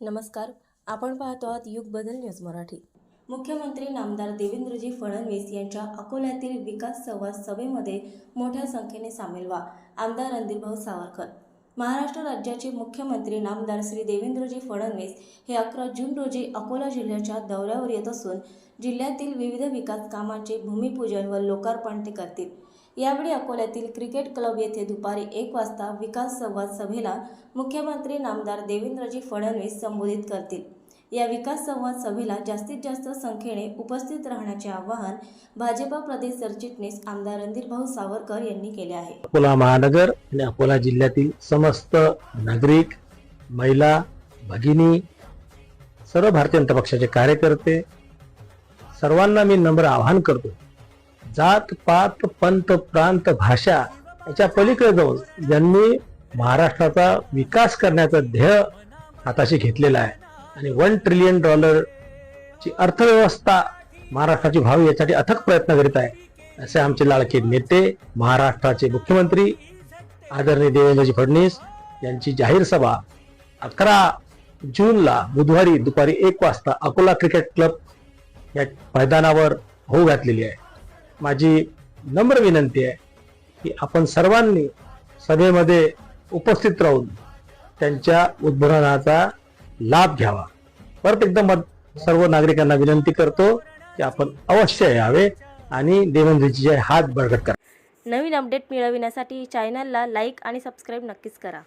नमस्कार आपण पाहतो आहात युग बदल न्यूज मराठी. मुख्यमंत्री नामदार देवेंद्रजी फडणवीस यांच्या अकोल्यातील विकास संवाद सभेमध्ये मोठ्या संख्येने सामील व्हा आमदार रणधीरभाऊ सावरकर. महाराष्ट्र राज्याचे मुख्यमंत्री नामदार श्री देवेंद्रजी फडणवीस हे अकरा जून रोजी अकोला जिल्ह्याच्या दौऱ्यावर येत असून जिल्ह्यातील विविध विकास कामांचे भूमिपूजन व लोकार्पण ते करतील. यावेळी अकोल्यातील क्रिकेट क्लब येथे दुपारी एक वाजता विकास संवाद सभेला मुख्यमंत्री नामदार देवेंद्रजी फडणवीस संबोधित करतील. या विकास संवाद सभेला जास्तीत जास्त संख्येने उपस्थित राहण्याचे आवाहन भाजपा प्रदेश सरचिटणीस आमदार रणधीरभाऊ सावरकर यांनी केले आहे. अकोला महानगर आणि अकोला जिल्ह्यातील समस्त नागरिक महिला भगिनी सर्व भारतीय जनता पक्षाचे कार्यकर्ते सर्वांना मी नम्र आवाहन करतो जात पात पंत प्रांत भाषा याच्या पलीकडे जाऊन ज्यांनी महाराष्ट्राचा विकास करण्याचं ध्येय हाताशी घेतलेला आहे. आणि वन ट्रिलियन डॉलरची अर्थव्यवस्था महाराष्ट्राची व्हावी यासाठी अथक प्रयत्न करीत आहे असे आमचे लाडके नेते महाराष्ट्राचे मुख्यमंत्री आदरणीय देवेंद्रजी फडणवीस यांची जाहीर सभा अकरा जूनला बुधवारी दुपारी एक वाजता अकोला क्रिकेट क्लब या मैदानावर होऊ घातलेली आहे. माझी नम्र विनंती आहे की आपण सर्वांनी सभेमध्ये उपस्थित राहून त्यांच्या उद्बोधनाचा लाभ घ्यावा. परत एकदा मत सर्व नागरिकांना विनंती करतो की आपण अवश्य यावे आणि देवेंद्रजी हात बळकट करा. नवीन अपडेट मिळविण्यासाठी चॅनलला लाईक आणि सबस्क्राईब नक्कीच करा.